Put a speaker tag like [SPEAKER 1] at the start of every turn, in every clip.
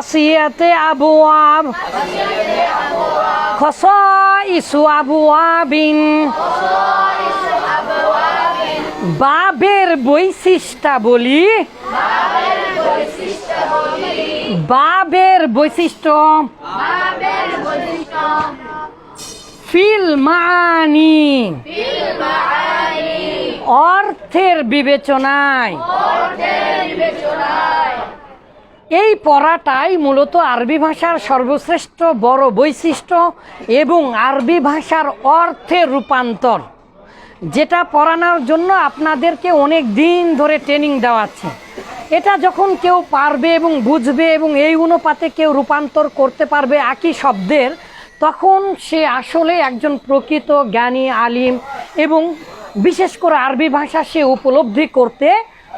[SPEAKER 1] আসিয়াতে আবওয়াব খসাইসু আবওয়াবিন বাবের বৈশিষ্ট্যাবলী বাবের বৈশিষ্ট্য। ফিল মানি অর্থের বিবেচনায়। এই পড়াটাই মূলত আরবি ভাষার সর্বশ্রেষ্ঠ বড় বৈশিষ্ট্য এবং আরবি ভাষার অর্থের রূপান্তর, যেটা পড়ানোর জন্য আপনাদেরকে অনেক দিন ধরে ট্রেনিং দেওয়াচ্ছে এটা যখন কেউ পারবে এবং বুঝবে এবং এই অনুপাতে কেউ রূপান্তর করতে পারবে একই শব্দের, তখন সে আসলে একজন প্রকৃত জ্ঞানী, আলিম এবং বিশেষ করে আরবি ভাষা সে উপলব্ধি করতে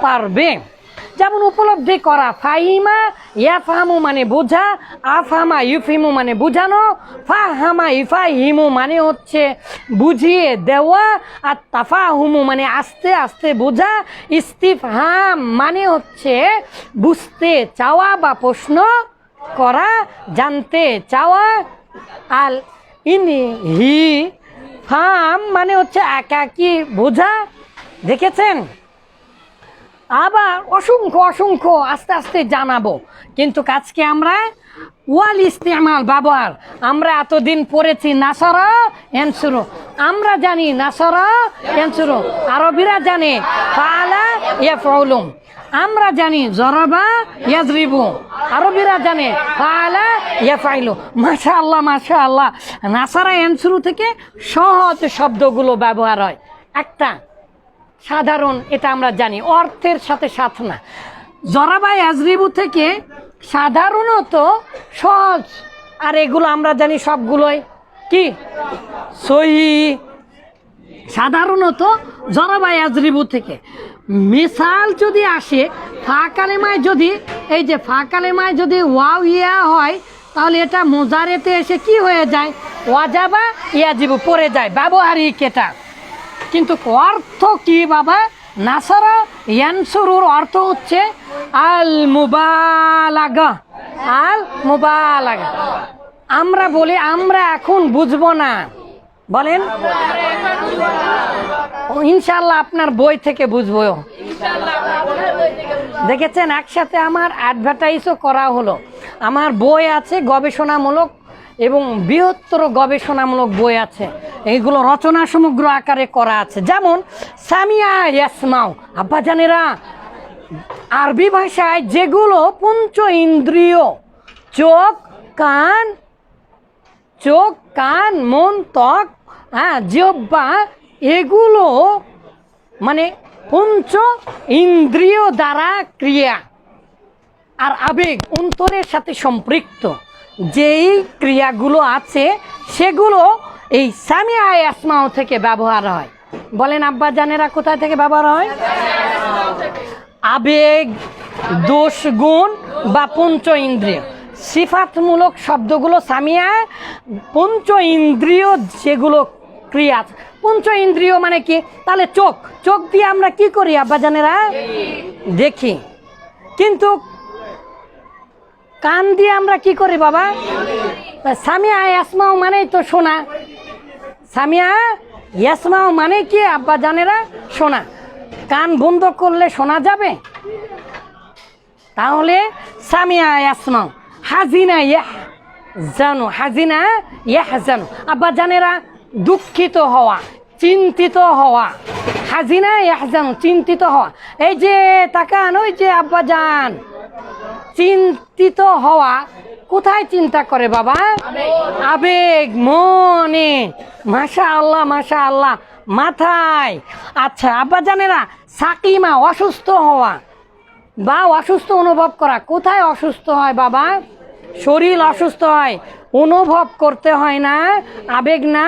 [SPEAKER 1] পারবে। যেমন উপলব্ধি করা, ফাহিমা ইয়াফাহামু মানে বোঝা, আফহামা ইউফিমু মানে বুঝানো, ফাহামা ইফাহিমু মানে হচ্ছে বুঝিয়ে দেওয়া, আর তাফাহুমু মানে আস্তে আস্তে বোঝা, ইস্তিফহাম মানে হচ্ছে বুঝতে চাওয়া বা প্রশ্ন করা, জানতে চাওয়া, আল ইনি হি ফাম মানে হচ্ছে একাকি বোঝা, দেখেছেন? আবার অসংখ্য অসংখ্য আস্তে আস্তে জানাব। কিন্তু আজকে আমরা ওয়াল ইস্তেমাল ব্যবহার। আমরা এতদিন পড়েছি নাসারা, এনসুরু। আমরা জানি নাসারা, এনসুরু। আরবিরা জানে, ফালা ইয়াফউলুম। আমরা জানি জরাবা ইয়াজরিবু। আরবিরা জানে, ফালা ইয়াফাইলু। মাশা আল্লাহ মাশা আল্লাহ নাসারা, এনসুরু থেকে সহজ শব্দগুলো ব্যবহার হয়। একটা সাধারণ, এটা আমরা জানি। অর্থের সাথে সাথ না। জরাবাই আজরিবু থেকে সাধারণত সহজ। আর এগুলো আমরা জানি সবগুলোই। কি? সহি। সাধারণত জরাবাই আজরিবু থেকে। মিসাল যদি আসে ফা কালেমায় যদি, এই যে ফা কালেমায় যদি ওয়াও ইয়া হয়, তাহলে এটা মোজারেতে এসে কি হয়ে যায়? ওয়াজাবা ইয়াজিবু, পড়ে যায়। ব্যবহারিক এটা। কিন্তু অর্থ কি বাবা? নাসারা, ইয়ানসুরুর অর্থ হচ্ছে আল মুবালাগা আল মুবালাগা আমরা বলি, আমরা এখন বুঝব না। বলেন। ইনশাল্লাহ আপনার বই থেকে বুঝব। দেখেছেন, একসাথে আমার অ্যাডভার্টাইজও করা হলো। আমার বই আছে গবেষণামূলক এবং বৃহত্তর গবেষণামূলক বই আছে। এইগুলো রচনা সমগ্র আকারে করা আছে। যেমন, সামিয়া ইয়াসমাও আব্বাজানেরা আরবি ভাষায় যেগুলো পঞ্চ ইন্দ্রিয়, চোখ, কান চোখ, কান, মন, ত্বক হ্যাঁ জিহ্বা, এগুলো মানে পঞ্চ ইন্দ্রিয় দ্বারা ক্রিয়া। আর আবেগ অন্তরের সাথে সম্পৃক্ত। যেই ক্রিয়াগুলো আছে, সেগুলো এই সামিয়া আসমাও থেকে ব্যবহার হয়। বলেন, আব্বা জানেরা কোথায় থেকে ব্যবহার হয়? আবেগ, দোষ, গুণ বা পঞ্চ ইন্দ্রিয়। সিফাতমূলক শব্দগুলো সামিয়া পঞ্চ ইন্দ্রিয় যেগুলো ক্রিয়া। পঞ্চ ইন্দ্রিয় মানে কি? তাহলে চোখ। চোখ দিয়ে আমরা কি করি আব্বাজানেরা দেখি। কিন্তু কান দিয়ে আমরা কি করি বাবা? সামিয়া ইয়াসমাও মানেই তো শোনা সামিয়া ইয়াসমাও মানে কি? আব্বা জানেরা শোনা কান বন্ধ করলে শোনা যাবে? তাহলে সামিয়া ইয়াসমাও হাজিনা ইয়াহ জানো হাজিনা ইয়াহ জানো আব্বা জানেরা, দুঃখিত হওয়া, চিন্তিত হওয়া। হাজিনা ইয়াহ জানো চিন্তিত হওয়া। এই যে তাকান, ওই যে আব্বা জান। চিন্তিত হওয়া, কোথায় চিন্তা করে বাবা? আবেগ, মনে। মাশা আল্লাহ মাশা আল্লাহ মাথায়। আচ্ছা আব্বা জানেরা, সাকিমা অসুস্থ হওয়া। বা অসুস্থ অনুভব করা, কোথায় অসুস্থ হয় বাবা? শরীর অসুস্থ হয়, অনুভব করতে হয় না, আবেগ না,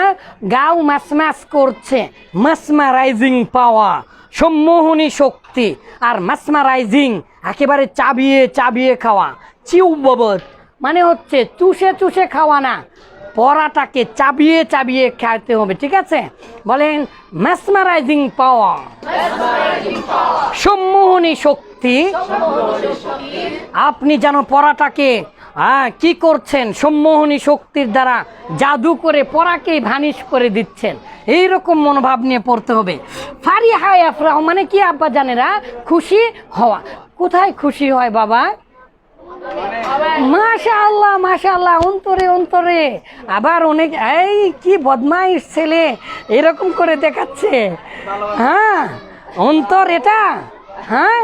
[SPEAKER 1] গাও ম্যাসম্যাস করছে। মাসমারাইজিং পাওয়া সম্মোহনী শক্তি আর মাসমারাইজিং একেবারে চাবিয়ে চাবিয়ে খাওয়া। চিউ ববত মানে হচ্ছে চুষে চুষে খাওয়া না, পরাটাকে চাবিয়ে চাবিয়ে খাইতে হবে, ঠিক আছে? বলেন ম্যাসমারাইজিং পাওয়া সম্মোহনী শক্তি, আপনি যেন পরাটাকে হ্যাঁ কি করছেন? সম্মোহনী শক্তির দ্বারা জাদু করে পরাকেই ভানিশ করে দিচ্ছেন। এই রকম মনোভাব নিয়ে পড়তে হবে। ফারি হায় আফরাহ মানে কি আব্বা জানেরা? খুশি হওয়া। কোথায় খুশি হয় বাবা? মাশা আল্লাহ মাশা আল্লাহ অন্তরে অন্তরে। আবার অনেক, এই কি বদমাইশ ছেলে, এরকম করে দেখাচ্ছে। হ্যাঁ অন্তর এটা? হ্যাঁ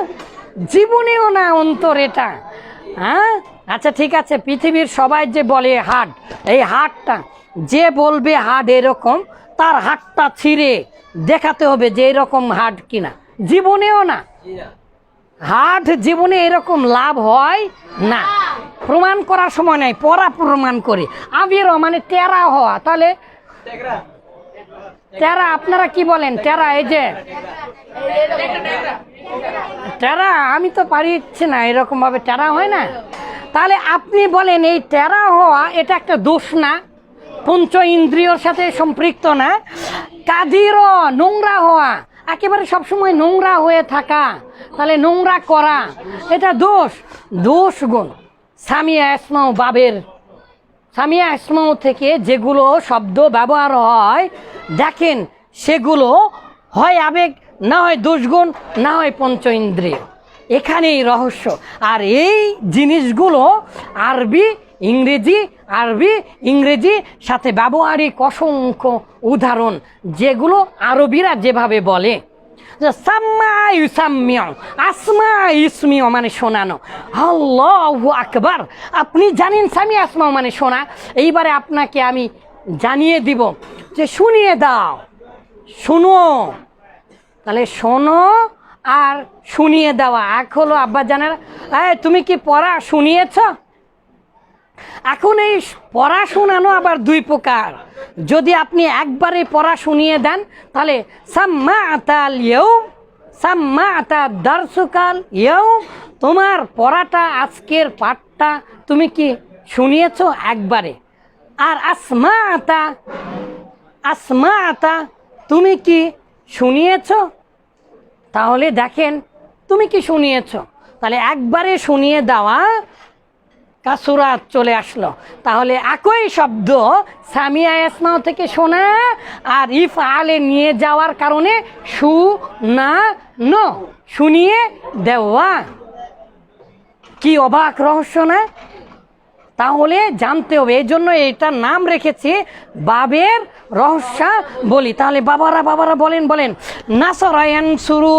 [SPEAKER 1] জীবনেও না অন্তর এটা। হ্যাঁ আচ্ছা ঠিক আছে, পৃথিবীর সবাই যে বলে হাট, এই হাটটা যে বলবে হাট এরকম, তার হাটটা ছিঁড়ে দেখাতে হবে যে এরকম হাট কিনা। জীবনেও না। হাট জীবনে এরকম লাভ হয় না। প্রমাণ করার সময় নাই, পড়া প্রমাণ করে। আবিরও মানে টেরা হওয়া, তাহলে? টেরা, আপনারা কি বলেন? টেরা, এই যে? টেরা, আমি তো পারিচ্ছি না এরকম ভাবে টেরা হয় না? তাহলে আপনি বলেন, এই টেরা হওয়া, এটা একটা দোষ না? পঞ্চ ইন্দ্রিয়র সাথে সম্পৃক্ত না? কাদিরও নোংরা হওয়া, একেবারে সবসময় নোংরা হয়ে থাকা, তাহলে নোংরা করা, এটা দোষ। দোষ গুণ। সামিয়া ইসমাও বাবের, সামিয়া ইসমাও থেকে যেগুলো শব্দ ব্যবহার হয়, দেখেন, সেগুলো হয় আবেগ, না হয় দোষগুণ না হয় পঞ্চ ইন্দ্রিয়। এখানেই রহস্য। আর এই জিনিসগুলো আরবি, ইংরেজি আরবি, ইংরেজি, সাথে ব্যবহারিক অসংখ্য উদাহরণ, যেগুলো আরবিরা যেভাবে বলে। আসমা মানে শোনানো। আল্লাহু আকবার, আপনি জানেন সামি আসমা মানে শোনা। এইবারে আপনাকে আমি জানিয়ে দিব যে শুনিয়ে দাও। শুনো। তাহলে শোনো আর শুনিয়ে দেওয়া। এক হলো আব্বা জানার এই, তুমি কি পড়া শুনিয়েছ? এখন এই পড়া শোনানো আবার দুই প্রকার। যদি আপনি একবারে পড়া শুনিয়ে দেন, তাহলে সাম্মা আতাল ইয়েও সাম্মা আতা দার্সুকাল ইয়েও তোমার পড়াটা, আজকের পাঠটা তুমি কি শুনিয়েছ একবারে? আর আসমা আতা আসমা আতা তুমি কি শুনিয়েছ? তাহলে দেখেন, তুমি কি শুনিয়েছ? তাহলে একবারে শুনিয়ে দেওয়া কাসুরাত চলে আসলো। তাহলে একই শব্দ সামিয়া ইসমাও থেকে শোনা আর ইফ আলে নিয়ে যাওয়ার কারণে সু না ন শুনিয়ে দেওয়া। কি অবাক রহস্য না? তাহলে জানতে হবে এই জন্য এটার নাম রেখেছি বাবের রহস্য বলি তাহলে বাবারা বাবারা বলেন বলেন, নাসরায়ান শুরু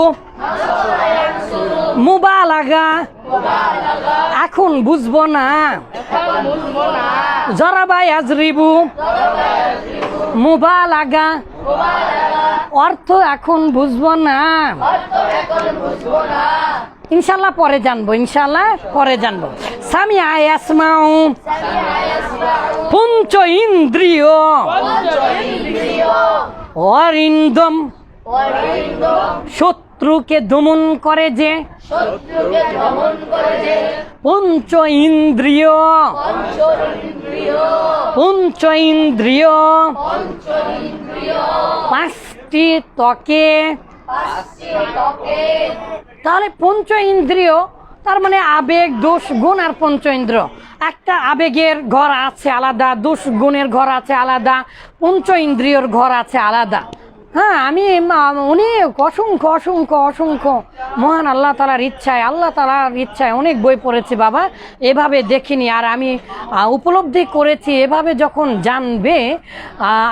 [SPEAKER 1] মুবালাগা, এখন বুঝব না জরাবাই আজরিবু, মুবালাগা, অর্থ এখন বুঝব না। ইনশাল্লাহ পরে জানব, ইনশাল্লাহ পরে জানব। সামি আয়াসমাউ পঞ্চ ইন্দ্রিয়। অরিন্দম। শত্রুকে দমন করে যে। পঞ্চ ইন্দ্রিয়। পঞ্চ ইন্দ্রিয়। পাঁচটি ত্বকে। তাহলে পঞ্চ ইন্দ্রিয়, তার মানে আবেগ, দোষ, গুণ আর পঞ্চ ইন্দ্র একটা আবেগের ঘর আছে আলাদা, দোষ, গুণের ঘর আছে আলাদা, পঞ্চ ইন্দ্রিয়র ঘর আছে আলাদা। হ্যাঁ আমি অনেক অসংখ্য অসংখ্য অসংখ্য। মহান আল্লাহ তালার ইচ্ছায়, আল্লাহ তালার ইচ্ছায় অনেক বই পড়েছি বাবা, এভাবে দেখিনি। আর আমি উপলব্ধি করেছি, এভাবে যখন জানবে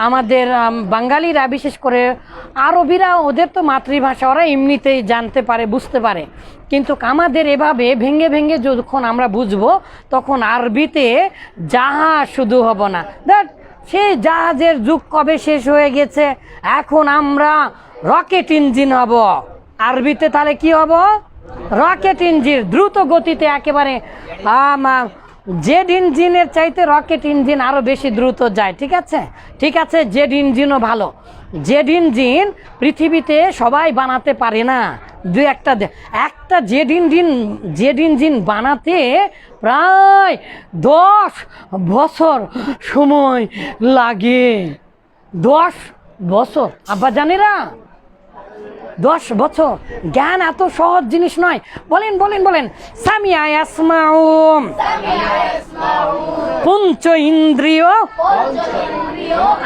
[SPEAKER 1] আমাদের বাঙালিরা, বিশেষ করে আরবিরা, ওদের তো মাতৃভাষা, ওরা এমনিতেই জানতে পারে, বুঝতে পারে। কিন্তু আমাদের এভাবে ভেঙে ভেঙে যখন আমরা বুঝব, তখন আরবিতে যাহা শুধু হব না। দেখ সেই জাহাজের যুগ কবে শেষ হয়ে গেছে? এখন আমরা রকেট ইঞ্জিন হব। আরবিতে তাহলে কি হব? রকেট ইঞ্জিন, দ্রুত গতিতে একেবারে জেড ইঞ্জিনের চাইতে রকেট ইঞ্জিন আরও বেশি দ্রুত যায়, ঠিক আছে? ঠিক আছে, জেড ইঞ্জিনও ভালো। জেড ইঞ্জিন পৃথিবীতে সবাই বানাতে পারে না। দু একটা একটা জেড ইঞ্জিন জেড ইঞ্জিন বানাতে প্রায় দশ বছর সময় লাগে। দশ বছর। আব্বা জানেরা দশ বছর। জ্ঞান এত সহজ জিনিস নয়। বলেন বলেন বলেন। সামিয়া ইয়াসমাউম। পঞ্চ ইন্দ্রিয়।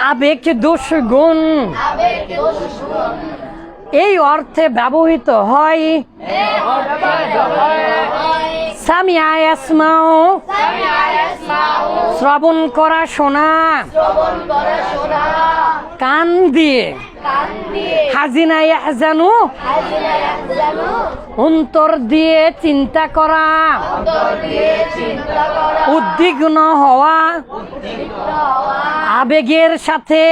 [SPEAKER 1] আবেগ দোষ গুণ। এই অর্থে ব্যবহৃত হয়। শ্রবণ করা শোনা। কান দিয়ে। হাজিনা ইয়াহজানু অন্তর দিয়ে চিন্তা করা। উদ্বিগ্ন হওয়া। আবেগের সাথে।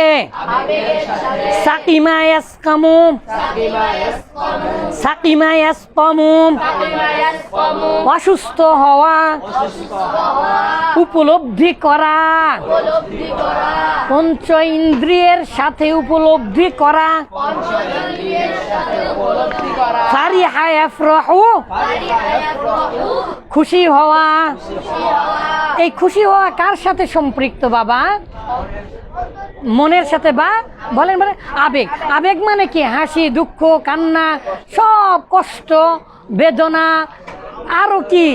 [SPEAKER 1] অসুস্থ হওয়া। উপলব্ধি করা। পঞ্চ ইন্দ্রিয়ের সাথে উপলব্ধি করা। ফারিহা ইয়াফরাহু খুশি হওয়া। এই খুশি হওয়া কার সাথে সম্পৃক্ত বাবা? মনের সাথে বা? বলেন বলেন, আবেগ। আবেগ মানে কি? হাসি, দুঃখ, কান্না, সব কষ্ট, বেদনা আরও কি?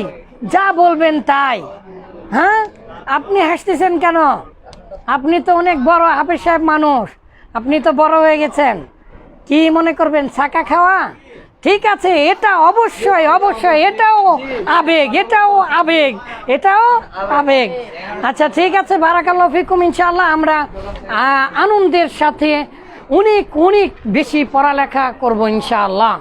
[SPEAKER 1] যা বলবেন তাই। হ্যাঁ? আপনি হাসতেছেন কেন? আপনি তো অনেক বড় হাফেজ সাহেব মানুষ। আপনি তো বড় হয়ে গেছেন। কি মনে করবেন, ছাকা খাওয়া? ঠিক আছে, এটা অবশ্যই অবশ্যই, এটাও আবেগ এটাও আবেগ এটাও আবেগ। আচ্ছা ঠিক আছে বারাকাল্লা ফিকুম ইনশাল্লাহ আমরা আনন্দের সাথে অনেক অনেক বেশি পড়ালেখা করব, ইনশাআল্লাহ।